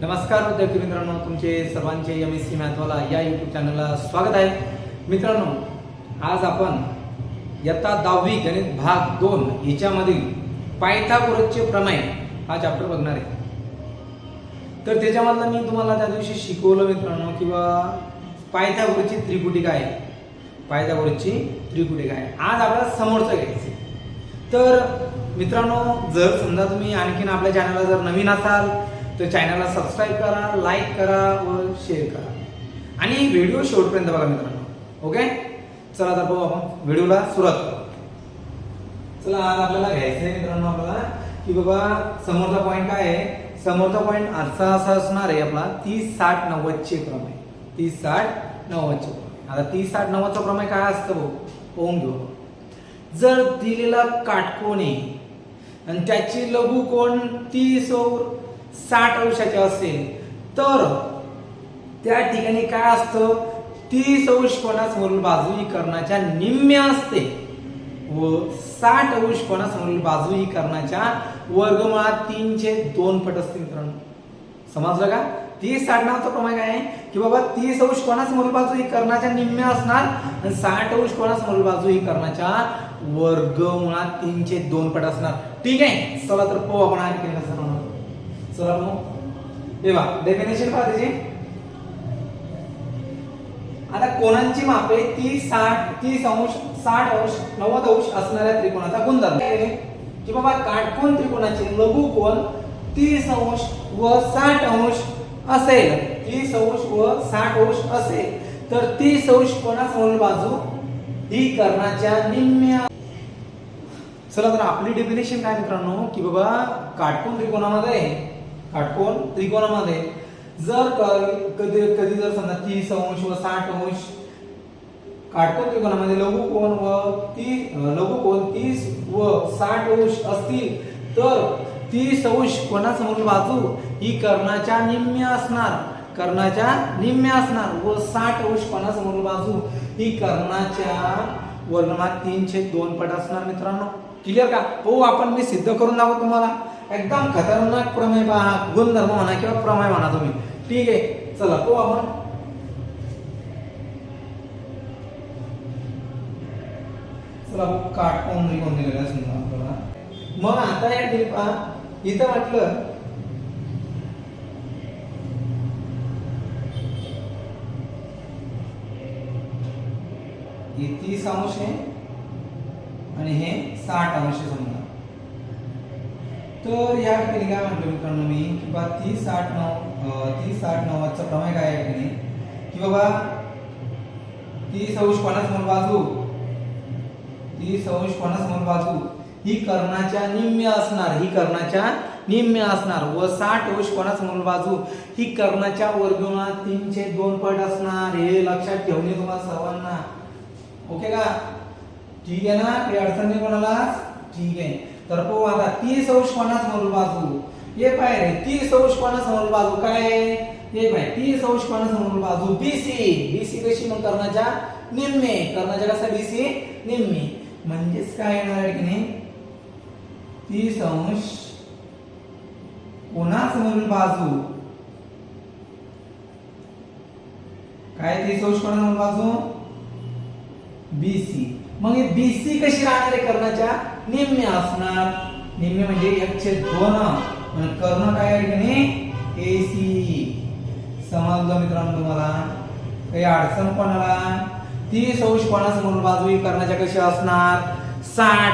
नमस्कार विद्यार्थी मित्रांनो तुमचे सर्वांचे एम एस सी मॅथवाला या यूट्यूब चॅनलला स्वागत आहे. मित्रांनो आज आपण इयत्ता दहावी गणित भाग दोन याच्यामधील पायथागोरसचे प्रमेय हा चॅप्टर बघणार आहे. तर त्याच्यामधलं मी तुम्हाला त्या दिवशी शिकवलं मित्रांनो किंवा पायथागोरसची त्रिपुटी काय आहे? पायथागोरसची त्रिपुटी काय आहे? आज आपल्याला समोरचं घ्यायचं तर मित्रांनो जर समजा तुम्ही आणखीन आपल्या चॅनलला जर नवीन असाल तर चॅनलला सबस्क्राईब करा लाईक करा व शेअर करा. आणि व्हिडिओ शेवटपर्यंत बघा मित्रांनो. ओके चला तर बघू आपण व्हिडिओला सुरुवात करू. चला आज आपल्याला घ्यायचं आहे मित्रांनो आपल्याला की बाबा समोरचा पॉईंट काय आहे? समोरचा पॉईंट असा असा असणार आहे आपला तीस साठ नव्वदचे क्रम आहे तीस साठ नव्वदचे प्रमेय. आता तीस साठ नव्वदचा प्रमेय काय असतं भाऊ? ओम घेऊ जर दिलेला काटकोण आहे आणि त्याची लघु कोण तीस साठ अंशाचे असेल तर त्या ठिकाणी काय असतं? तीस अंश कोणासमोरील बाजू ही निम्म्या असते. व साठ अंश कोणासमोरील बाजू ही कर्णाच्या वर्गमुळात तीनशे दोन पट असते मित्रांनो समजलं का? तीस साठ नावचा प्रमाण काय आहे? की बाबा तीस अंश कोणासमोरील बाजू ही करण्याच्या निम्म्या असणार आणि साठ अंश कोणासमोरील बाजू ही करण्याच्या वर्गमुळात तीनशे दोन पट असणार. ठीक आहे? चला तर पाहू आपण आणखी कसं चला बघू. हे डेफिनेशन पहा त्याची. आता कोणांची मापे तीस साठ तीस अंश साठ अंश नव्वद अंश असणाऱ्या त्रिकोणाचा गुणधर्म. आहे की बाबा काटकोण त्रिकोणाचे लघु कोण तीस अंश व साठ अंश असेल. तीस अंश व साठ अंश असेल. तर तीस अंश कोणासमोर बाजू? ही कर्णाच्या निम्म्या. चला तर आपली डेफिनेशन काय मित्रांनो? की बाबा काटकोण त्रिकोणामध्ये काटकोण त्रिकोणामध्ये. जर कधी कधी जर समजा तीस अंश व साठ अंश काटकोण त्रिकोणामध्ये लघु कोण व ती लघु कोण तीस व साठ अंश असतील तर तीस अंश कोणासमोर बाजू? ही कर्णाच्या निम्म्य असणार. कर्णाच्या निम्म्य असणार व साठ अंश कोणासमोर बाजू? ही कर्णाच्या वर्णमात तीनशे दोन पट असणार मित्रांनो. क्लिअर का? हो आपण मी सिद्ध करून दाखवतो तुम्हाला. एकदम खतरनाक प्रमेय पहा. गुणधर्म म्हणा किंवा प्रमेय म्हणा तुम्ही. ठीक आहे. चला हो आपण. चला काटकोन काटकोण त्रिकोण दिलेला समजा आपल्याला. मग आता या ठिकाणी पहा. इथं म्हटलं इति सांगू अंश आणि हे साठ अंश समजा तर या ठिकाणी काय म्हटलं मित्रांनो मी की बा तीस साठ नऊ तीस साठ नव्वदचा प्रमेय काय आहे की ठिकाणी? की बाबा तीस अंश कोणासमोर बाजू. तीस अंश कोणासमोर बाजू. ही कर्णाच्या निम्म्य असणार ही कर्णाच्या निम्म्य असणार. व साठ अंश कोणासमोर बाजू. ही कर्णाच्या वर्गमुळात तीनशे दोन पट असणार. हे लक्षात ठेवणे तुम्हाला सर्वांना. ओके का? ठीक आहे ना? काही अडचण नाही कोणाला? ठीक आहे. तर पाहू आता तीस अंश कोणासमोर बाजू? हे पाय रे तीस अंश कोणासमोर बाजू? काय? हे पाय तीस अंश कोणासमोर बाजू? बीसी बीसी कशी मग कर्णाच्या? निम्मे. कर्णाच्या कसा बीसी निम्मे. म्हणजेच काय येणार आहे की नाही? तीस अंश कोणासमोरील बाजू? काय तीस अंश कोणासमोर बाजू? बीसी मग हे बीसी कशी राहणार आहे कर्णाच्या? निम्म्य असणार. निम्म्य म्हणजे एकशे दोन. म्हणजे कर्ण काय आहे की नाही? एसी समजलं मित्रांनो तुम्हाला. काही अडचण कोणाला? तीस अंश कोणासमोर बाजू करण्याच्या कर्णाच्या कशी असणार? साठ.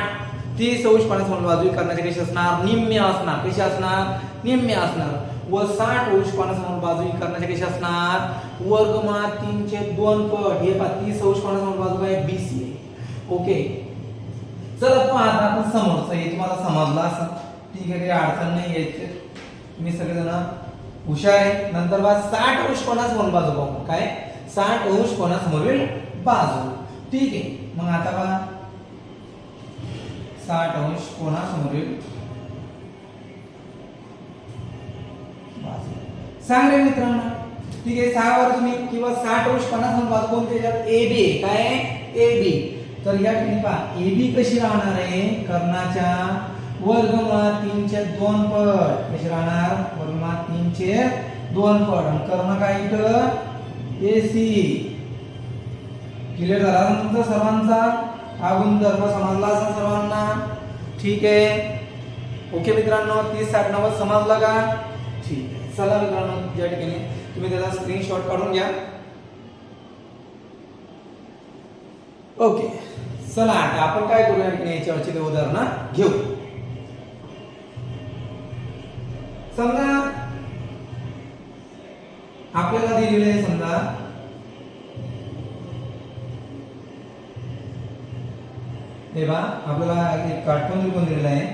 तीस अंश कोणासमोर बाजू करण्याच्या कर्णाच्या कशी असणार? निम्म्य असणार. कशी असणार? निम्म्य असणार. व साठ अंश कोणासमोर बाजू करण्याच्या कर्णाच्या कशी असणार? वर्गमा तीनशे दोन पट. हे पा तीस अंश कोणासमोर बाजू काय? बी सी ओके चला पण आता आपण समोरचं हे तुम्हाला समजलं असं ठीक आहे काही अडचण नाही यायचे तुम्ही सगळेजण हुशार आहे. नंतर बा साठ अंश कोणासमोर बाजू बघू? काय? साठ अंश कोणासमोरील बाजू. ठीक आहे. मग आता बघा. साठ अंश कोणासमोरील बाजू. सांग रे मित्रांनो. ठीक आहे सहावर तुम्ही किंवा साठ अंश पन्नास बाजू? कोणते? ए बी काय? ए बी तर या ठिकाणी पहा ए बी कशी राहणार आहे? कर्णाच्या वर्गमुळात तीनचे दोन पट. कशी राहणार? वर्गमुळात तीनशे दोन पट. आणि कर्ण काय इथं? ए सी. क्लिअर झाला तुमचा सर्वांचा? हा गुणधर्म समजला असेल सर्वांना? ठीक आहे. ओके मित्रांनो तीस साठ नव्वद समजलं का? ठीक आहे. चला मित्रांनो या ठिकाणी तुम्ही त्याचा स्क्रीनशॉट काढून घ्या. ओके चला आता आपण काय करूया की नाही याच्यावरचे ते उदाहरण? घेऊ. समजा आपल्याला दिलेलं आहे समजा हे बा आपल्याला एक कार्टून त्रिकोण दिलेलं आहे.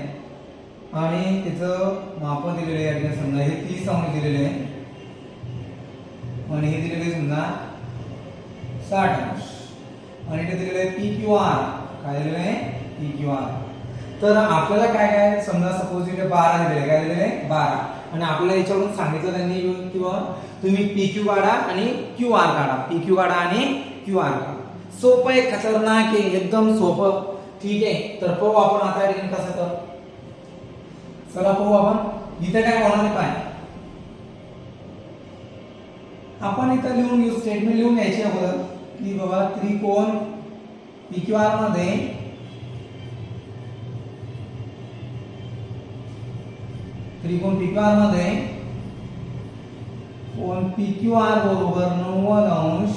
आणि त्याचं माप दिलेलं आहे. समजा हे तीस अंश दिलेले आहे. आणि हे दिलेले आहे समजा साठ. अंश आणि इथे दिलेलं आहे पी क्यू आर काय दिलेलं आहे? पी क्यू आर तर आपल्याला काय काय समजा सपोज इथे बारा दिलेलं आहे. काय दिलेलं? आहे बारा. आणि आपल्याला याच्यावरून सांगितलं त्यांनी किंवा तुम्ही पी क्यू काढा आणि क्यू आर काढा. पी क्यू काढा आणि क्यू आर काढा. सोपं आहे खतरनाक आहे एकदम सोपं. ठीक आहे तर पाहू आपण आता या ठिकाणी कसं तर. चला पाहू आपण. इथे काय होणार आहे काय आपण इथं लिहून घेऊ स्टेटमेंट लिहून घ्यायची अगोदर. की बाबा त्रिकोण पी आरमध्ये त्रिकोण पी आरमध्ये कोण पी क्यू आर बरोबर नव्वद अंश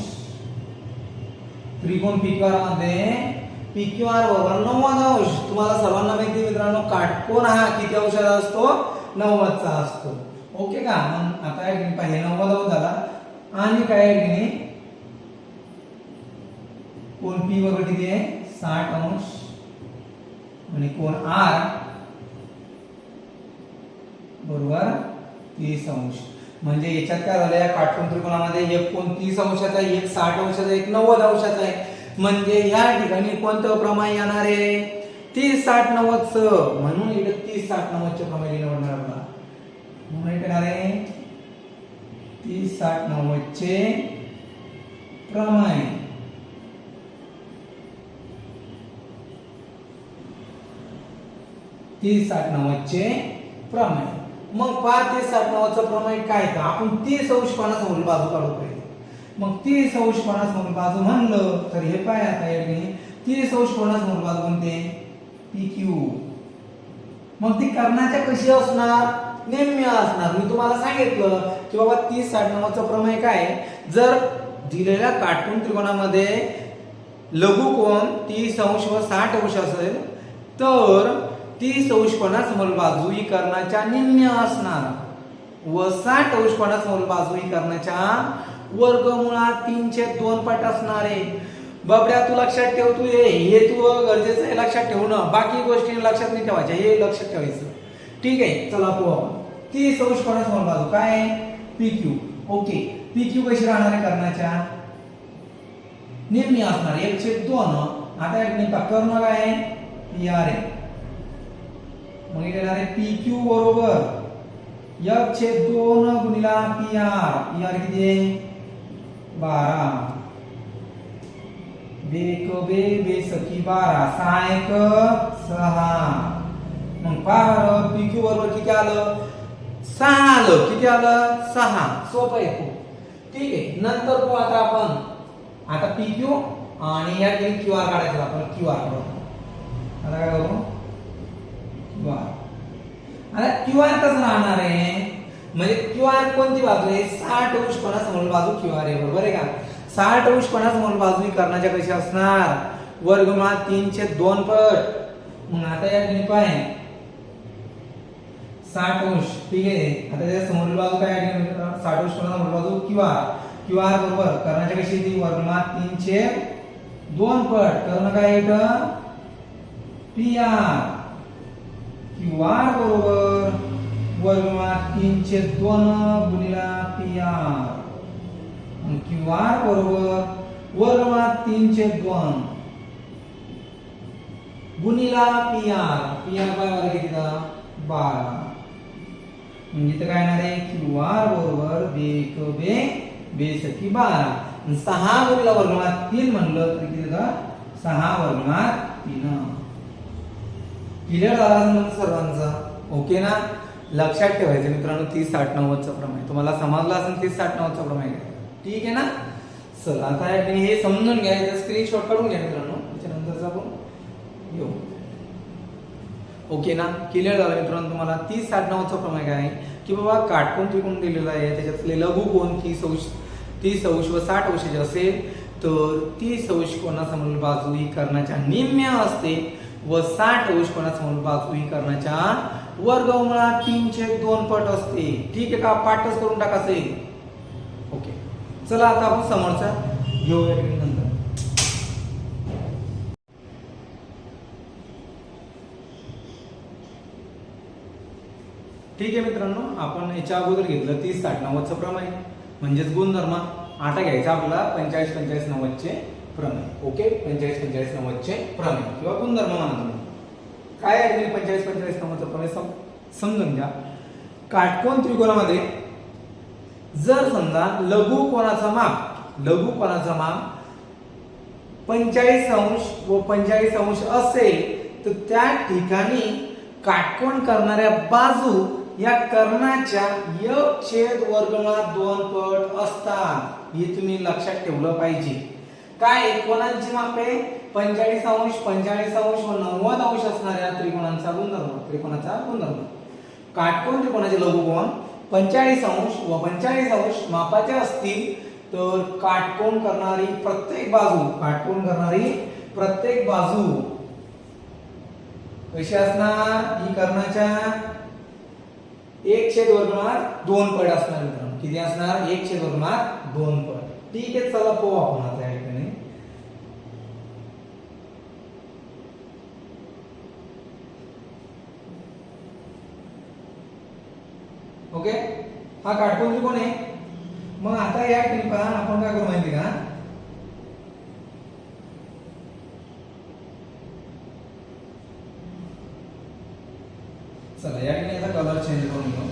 त्रिकोण पी क्यू आरमध्ये पी क्यू आर बरोबर नव्वद अंश. तुम्हाला सर्वांना माहिती मित्रांनो काटकोन हा किती अंशाचा असतो? नव्वदचा असतो. ओके का? मग आता एक पाहिजे नव्वद अंश झाला. आणि काय या कोण पी बरोबर किती आहे? साठ अंश. आणि कोण आर? बरोबर तीस अंश. म्हणजे याच्यात काय झालं या काटकोन त्रिकोणामध्ये एक कोण तीस अंशाचा आहे, एक साठ अंशाचा एक नव्वद अंशाचा आहे. म्हणजे या ठिकाणी कोणतं प्रमाण येणार आहे? तीस साठ नव्वदच. म्हणून इकडे तीस साठ नव्वदच्या प्रमाण निवडणार आपला म्हणून काय येणार आहे तीस साठ नव्वदचे प्रमाण तीस साठ नव्वदचे प्रमाण मग पाच ते साठ नव्वदचं प्रमाण काय का आपण तीस अंश कोणासमोर बाजू काढू पाहिजे मग तीस अंश कोणासमोर बाजू म्हणलं तर हे पाय आता याने तीस अंश कोणासमोर बाजू म्हणते पी क्यू मग ती कर्णाच्या कशी असणार? निम्म्य असणार. मी तुम्हाला सांगितलं की बाबा तीस साठ नव्वदचं प्रमेय काय जर दिलेल्या काटकोन त्रिकोणामध्ये लघुकोन तीस अंश व साठ अंश असेल तर तीस अंश कोणासमोर बाजू ही कर्णाच्या निम्म्य असणार. व साठ अंश कोणासमोर बाजू ही कर्णाच्या वर्गमुळात तीनशे दोन पट असणार आहे. बाबड्या तू लक्षात ठेव तू हे हे तू गरजेचं आहे लक्षात ठेवणं बाकी गोष्टी लक्षात नाही ठेवायच्या हे लक्षात ठेवायचं. ठीक आहे चला पाहू तीस अंश कोणासमोर बाजू काय P Q okay P Q कशी राहणार आहे कर्णाच्या निम्मी असणार एकशे दोन. आता एक ठिकाणी कर्ण काय आहे? पी आर आहे मग येणार आहे पी क्यू बरोबर. एक छेद दोन गुणिला पी आर पी आर किती आहे? बारा. बेक बे बे सखी बारा. सहा एक सहा. मग बार पी क्यू बरोबर किती आलं? सहा आलं. किती आलं? सहा. सोपं आहे खूप. ठीक आहे. नंतर तो आता आपण. आता पी क्यू आणि या ठिकाणी क्यू आर काढायचं? आपण क्यू आर आता काय करू? वा आता क्यू आर कसं राहणार आहे? म्हणजे क्यू आर कोणती बाजू आहे? साठ अंश कोणासमोर बाजू क्यू आर आहे बरोबर आहे का? साठ अंश कोणासमोर बाजू कर्णाच्या कशी असणार? वर्गमुळात तीनशे दोन पट. मग आता या ठिकाणी आहे साठ अंश ठीक आहे? आता त्याच्या समोरील बाजू काय साठ अंश कोणासमोर बाजू क्यू आर क्यू आर बरोबर. कर्णाच्या कशी ती वर्गमुळात तीनशे दोन पट. कर्ण काय इथं पी आर क्यू आर बरोबर वर्गमुळात तीनशे दोन गुणिला पी आर क्यू आर बरोबर वर्गमुळात तीनशे दोन गुणिला पी आर पी आर काय वर्ग किती बारा म्हणजे तर काय येणार आहे? क्यू आर बरोबर बेक बे बेसकी बारा सहा गुणिला वर्गमुळात तीन म्हणलं तर किती सहा वर्गमुळात तीन. क्लिअर झाला असेल म्हणजे सर्वांचा? ओके ना? लक्षात ठेवायचं मित्रांनो तीस साठ नव्वदचं प्रमाण तुम्हाला समजलं असेल तीस साठ नव्वदचं प्रमाण ठीक आहे ना? चल आता या हे समजून घ्या स्क्रीनशॉट काढून घ्या मित्रांनो. त्याच्यानंतरच आपण येऊ ओके ना? क्लिअर झालं मित्रांनो तुम्हाला? तीस साठ नव्वदचं प्रमाण काय? आहे की बाबा काटकोण त्रिकोण दिलेला आहे. त्याच्यातले लघु कोण तीस अंश तीस अंश व साठ अंशाचे असेल तर तीस अंश कोणासमोर बाजू ही करण्याच्या निम्म्या असते व साठ अंश कोणासमोर करण्याच्या ही वर्गमुळात तीनशे दोन पट असते. ठीक आहे का? पाठच करून टाकायचे ओके. चला आता आपण समोरचा घेऊया नंतर. ठीक आहे मित्रांनो आपण याच्या अगोदर घेतलं तीस साठ नव्वदचं प्रमाण. म्हणजेच गुणधर्म. आता घ्यायचा आपला पंचेचाळीस पंचेचाळीस नव्वदचे. प्रमेय. ओके? पंचेचाळीस पंचेचाळीस नव्वदचे प्रमेय. किंवा गुणधर्म म्हणा तुम्ही. काय आहे तुम्ही पंचेचाळीस पंचेचाळीस नव्वदचा प्रमेय? समजून घ्या. काटकोन त्रिकोणामध्ये जर समजा लघु कोणाचा माप लघु कोणाचा माप पंचेचाळीस अंश व पंचेचाळीस अंश असेल तर त्या ठिकाणी काटकोण करणाऱ्या बाजू या कर्णाच्या य छेद वर्गमुळात दोन पट असतात. हे तुम्ही लक्षात ठेवलं पाहिजे. काय कोणाची माप आहे? पंचेचाळीस अंश पंचेचाळीस अंश व नव्वद अंश असणाऱ्या त्रिकोणांचा गुणधर्म. त्रिकोणाचा गुणधर्म. काटकोण त्रिकोणाचे लघुकोण पंचेचाळीस अंश व पंचेचाळीस अंश मापाचे असतील तर काटकोण करणारी प्रत्येक बाजू काटकोण करणारी प्रत्येक बाजू कशी असणार? ही कर्णाच्या एक छेद वर्गमात दोन पट असणार मित्रांनो. किती असणार? एक छेद वर्गमात दोन पट. ठीक आहे चला पाहू आपण आता या ठिकाणी ओके हा काटकोन त्रिकोण आहे? मग आता या ठिकाणी पहा आपण काय करू माहिती का? चला या ठिकाणी कलर चेंज करून घेऊ.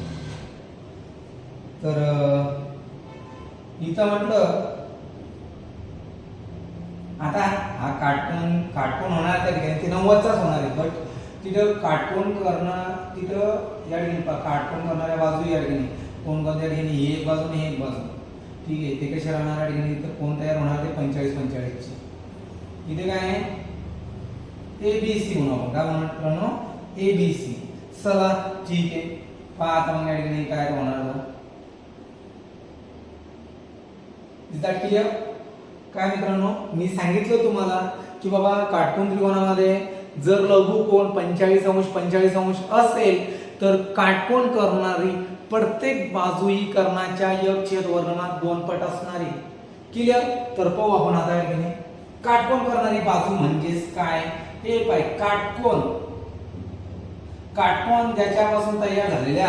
तर इथं म्हटलं आता हा काटकोन काटकोन होणार त्या ठिकाणी ते नव्वदचाच होणार आहे बट तिथं काटकोन करणं तिथं या ठिकाणी काटकोन करणाऱ्या बाजू या ठिकाणी. कोण कोणत्या ठिकाणी ही एक बाजू आणि ही एक बाजू ठीक आहे ते कशा राहणार या ठिकाणी? इथं कोण तयार होणार ते पंचेचाळीस पंचेचाळीसचे. इथे काय आहे? ए बी सी म्हणू आपण. काय म्हणणार मित्रांनो? ए बी सी चला ठीक आहे. पहा आता मग या ठिकाणी काय होणार क्लिअर काय मित्रांनो? मी सांगितलं तुम्हाला की बाबा काटकोन त्रिकोणामध्ये जर लघु कोण पंचेचाळीस अंश पंचेचाळीस अंश असेल तर काटकोण करणारी प्रत्येक बाजू ही कर्णाच्या एक छेद वर्णनात दोन पट असणारी. क्लिअर तर पाहू आपण आता या काटकोण करणारी बाजू म्हणजेच काय? हे पाय काटकोन. काटकोन ज्याच्यापासून तयार झालेल्या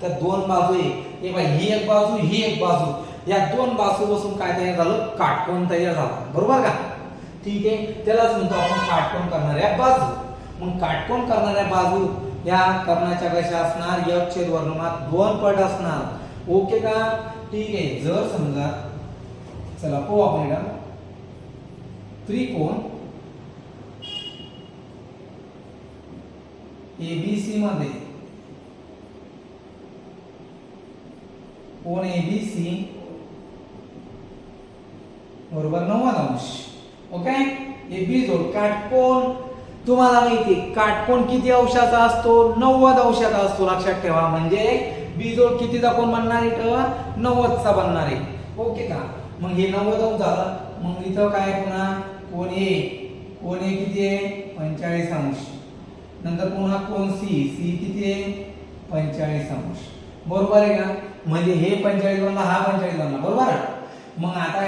त्या दोन बाजू हे पाय ही एक बाजू ही एक बाजू. या दोन बाजूपासून काय तयार झालं? काटकोन तयार झाला. बरोबर का? ठीक आहे. त्यालाच म्हणतो आपण काटकोन करणाऱ्या बाजू. मग काटकोन करणाऱ्या बाजू या कर्णाच्या कशा असणार? यक्षेद वर्णमात दोन पट असणार. ओके का? ठीक आहे. जर समजा चला पाहू आपण त्रिकोण एबीसी मध्ये. कोण एबीसी बरोबर नव्वद अंश. ओके एबी जोड काटकोण तुम्हाला माहिती आहे, काटकोन किती अंशाचा असतो? नव्वद अंशाचा असतो लक्षात ठेवा. म्हणजे बी जोड कितीचा कोण बनणार आहे? तर नव्वदचा बनणार आहे. ओके का? मग हे नव्वद अंश झालं. मग इथं काय पुन्हा? कोण ए. कोण ए किती आहे? पंचेचाळीस अंश. नंतर पुन्हा कोण सी? सी किती आहे? पंचेचाळीस अंश. बरोबर आहे का? म्हणजे हे पंचेचाळीस बनला हा पंचेचाळीस बनला. बरोबर? मग आता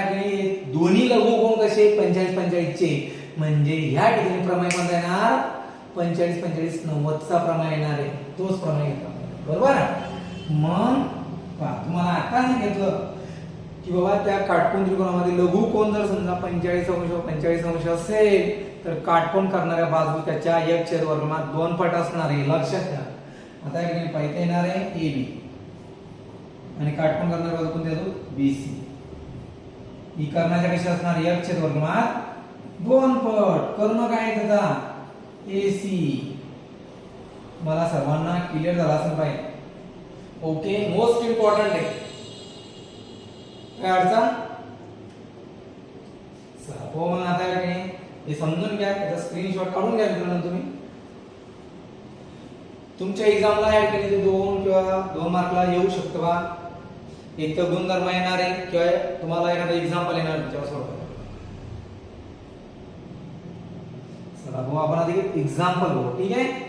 दोन्ही लघु कोण कसे? पंचेचाळीस पंचेचाळीसचे. म्हणजे ह्या ठिकाणी प्रमेय कोणता येणार? पंचेचाळीस पंचेचाळीस नव्वदचा प्रमेय येणार आहे. तोच प्रमेय येतो बरोबर मग पहा, तुम्हाला आता सांगितलं की बाबा त्या काटकोण त्रिकोणामध्ये लघु कोण जर समजा पंचेचाळीस अंश पंचेचाळीस अंश असेल तर काटकोण करणाऱ्या बाजू त्याच्या एक छेद वर्गमात दोन पट असणार आहे. लक्षात घ्या आता या ठिकाणी पाहिजे येणार आहे ए बी. आणि काटकोण करणाऱ्या बाजू कोणती असतो बी सी. ही करण्याच्या कशी असणार? एक छेद वर्गमात दोन पट. कर्ण काय आहे त्याचा? ए सी मला सर्वांना क्लिअर झाला असं पाहिजे ओके मोस्ट इम्पॉर्टंट आहे. काय अडचण? हो मग आता काय नाही, हे समजून घ्या त्याचा स्क्रीनशॉट काढून घ्या मित्रांनो तुम्ही. तुमच्या एक्झामला या ठिकाणी ते दोन किंवा दोन मार्कला येऊ शकतो बा. एक तर गुणधर्म येणार आहे किंवा तुम्हाला एखादा एक्झाम्पल येणार त्याच्यावर सोडवायला चला भाऊ आपण आधी एक्झाम्पल बघू ठीक आहे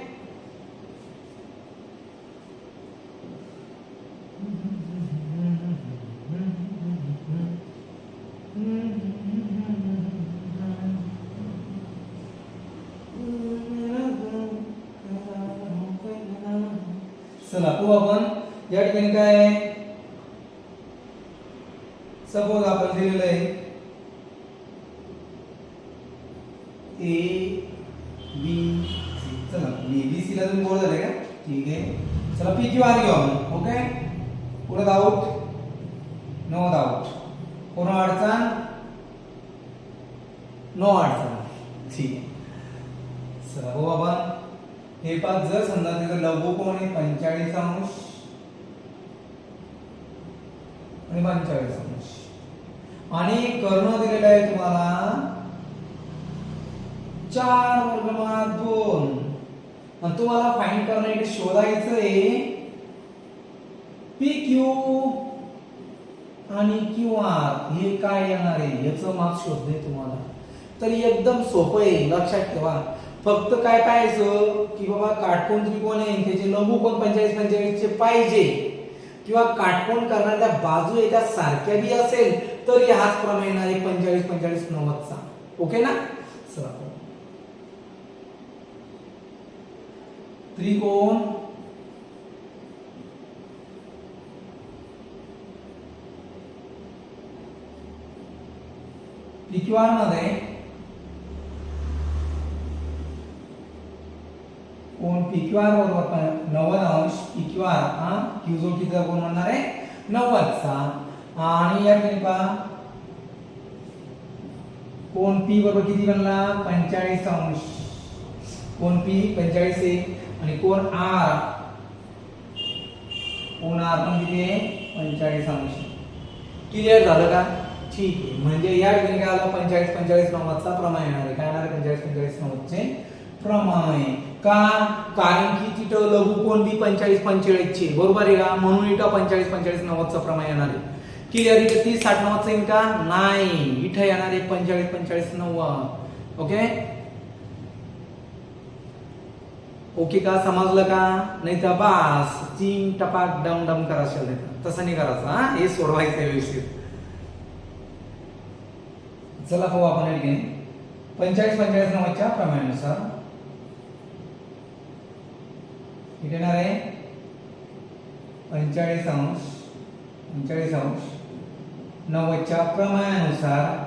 चला तू आपण या ठिकाणी काय आहे सपोज आपण दिलेलं आहे ए बी सी चला बी बी सी ला तुम्ही बोल झाले का ठीक आहे चला पी क्यू आर घेऊ आपण ओके पुढे आउट नो आउट पूर्ण अडचण नो अडचण ठीक आहे चला हो आपण हे पाच जर समजा त्याचं लघु कोण आहे अंश आणि पंचेचाळीस अंश. आणि कर्ण दिलेलं आहे तुम्हाला चार वर्गमात दोन. आणि तुम्हाला फाईन करणं इथे शोधायचं आहे. पी क्यू आणि क्यू आर हे काय येणार आहे? याचं मार्क शोधणे तुम्हाला. तर एकदम सोपं आहे. लक्षात ठेवा. फक्त काय पाहायचं की बाबा काटकोण त्रिकोण आहे त्याचे लघु कोण पंचेचाळीस पंचेचाळीसचे पाहिजे. किंवा काटकोण करणाऱ्या बाजू एका सारख्या बी असेल तर हाच प्रमाण येणार आहे पंचेचाळीस पंचेचाळीस नव्वदचा. ओके ना? चला. त्रिकोण. PQR मध्ये कोण PQR बरोबर नव्वद अंश PQR हा? क्यू जो किती कोण म्हणणार आहे? नव्वदचा. आणि या ठिकाणी पहा. कोण पी बरोबर किती बनला? पंचेचाळीस अंश. कोण पी पंचेचाळीस आहे. आणि कोण आर कोण आर पण किती आहे? पंचेचाळीस अंश. क्लिअर झालं का? ठीक आहे. म्हणजे या ठिकाणी काय आलं? पंचेचाळीस पंचेचाळीस नव्वदचा प्रमाण येणार आहे. काय येणार आहे? पंचेचाळीस पंचेचाळीस नव्वदचे प्रमाण. आहे का? कारण की तिथं लघु कोण बी पंचेचाळीस पंचेचाळीस बरोबर आहे का? म्हणून इथं पंचेचाळीस पंचेचाळीस नव्वदचं प्रमाण येणार आहे. क्लिअर इथं तीस साठ नव्वदचं येईल का? नाही. इथं येणार आहे पंचेचाळीस पंचेचाळीस नव्वद. ओके ओके का? समजलं का? नाही तर बास. तीन टपाक डम डम करायचं तसं नाही करायचं हा? हे सोडवायचं व्यवस्थित. चला पाहू आपण पंचेचाळीस पंचेचाळीस नव्वदच्या प्रमाणानुसार. किती येणार आहे पंचेचाळीस अंश पंचेचाळीस अंश. नव्वदच्या प्रमाणानुसार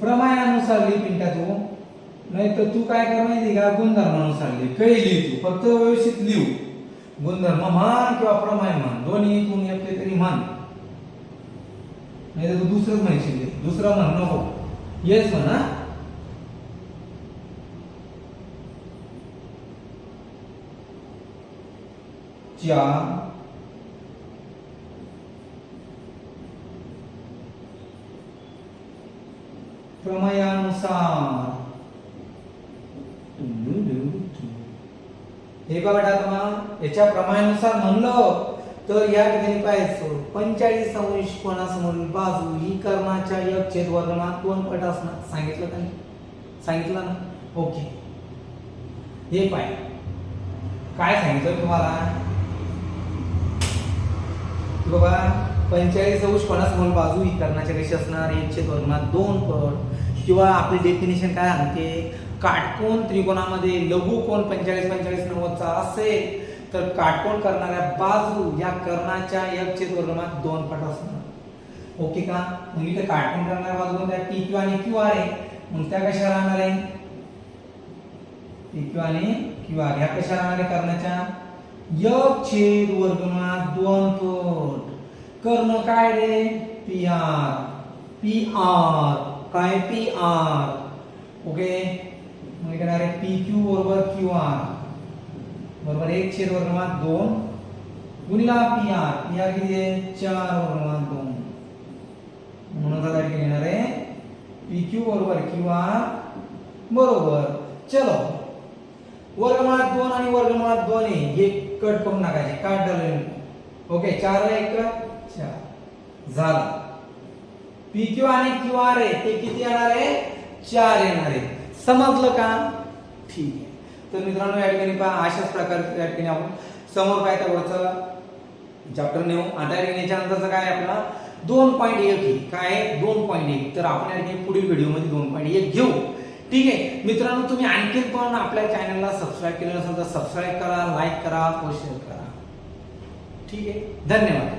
प्रमाणानुसार लिहि पिंटा तू. नाही तर तू काय कर माहिती का? गुणधर्मानुसार लिह. काही लिह तू. फक्त व्यवस्थित लिहू. गुणधर्म म्हण किंवा प्रमाण म्हण दोन्ही तू येतले तरी म्हण नाही तर तू दुसरंच म्हणशील दुसरं म्हण नको. येस म्हणा. चार प्रमयानुसार हे बघा आता याच्या प्रमाणानुसार म्हणलं तर या ठिकाणी पाहायचं पंचाळीस अंश कोणासमोर बाजू ही कर्णाच्या एक छेद वर्णात दोन पट असणार. सांगितलं का नाही? सांगितलं ना? ओके. हे पाय. काय सांगितलं तुम्हाला? बाबा पंचेचाळीस अंश कोणासमोर बाजू ही कर्णाच्या कशी असणार एकशे छेद दोन पट. किंवा आपली डेफिनेशन काय सांगते काटकोण त्रिकोणामध्ये लघु कोण पंचेचाळीस पंचेचाळीस नव्वदचा असेल तर काटकोण करणाऱ्या बाजू या कर्णाच्या एक छेद दोन पट असणार. ओके का? मग इथे काटकोण करणाऱ्या बाजू त्या पी क्यू आणि क्यू आर आहे. मग त्या कशा राहणार आहे? पी क्यू आणि क्यू आर या कशा राहणार आहे कर्णाच्या? एक छेद वर्गमात दोन पट कर्ण काय रे? P R. P R. काय पी आर? ओके? म्हणजे काय रे पी क्यू बरोबर क्यू आर. बरोबर एक छेद वर्गमात दोन. गुणिला पी आर. पी आर किती आहे? चार वर्गमुळात दोन. म्हणून आता किती येणार आहे? पी क्यू बरोबर क्यू आर. बरोबर. चलो. वर्गमुळात दोन आणि वर्गमुळात दोन हे कट करून टाकायचे. काट झालं ओके चार एक चार. झाला. पी क्यू आणि क्यू आर आहे ते किती येणार आहे? चार येणार आहे. समजलं का? ठीक आहे. तर मित्रांनो या ठिकाणी पहा अशाच प्रकारे या ठिकाणी आपण समोर पायथागोरसचा चॅप्टर नेऊ. आता या ठिकाणी याच्यानंतरचं काय आपला? दोन पॉईंट एक काय आहे? दोन पॉईंट एक. तर आपण या ठिकाणी पुढील व्हिडिओमध्ये दोन पॉईंट एक घेऊ. ठीक आहे. मित्रांनो तुम्ही आणखीन पण आपल्या चॅनलला सबस्क्राईब केलं नसेल तर सबस्क्राईब करा लाईक करा व शेअर करा. ठीक आहे? धन्यवाद.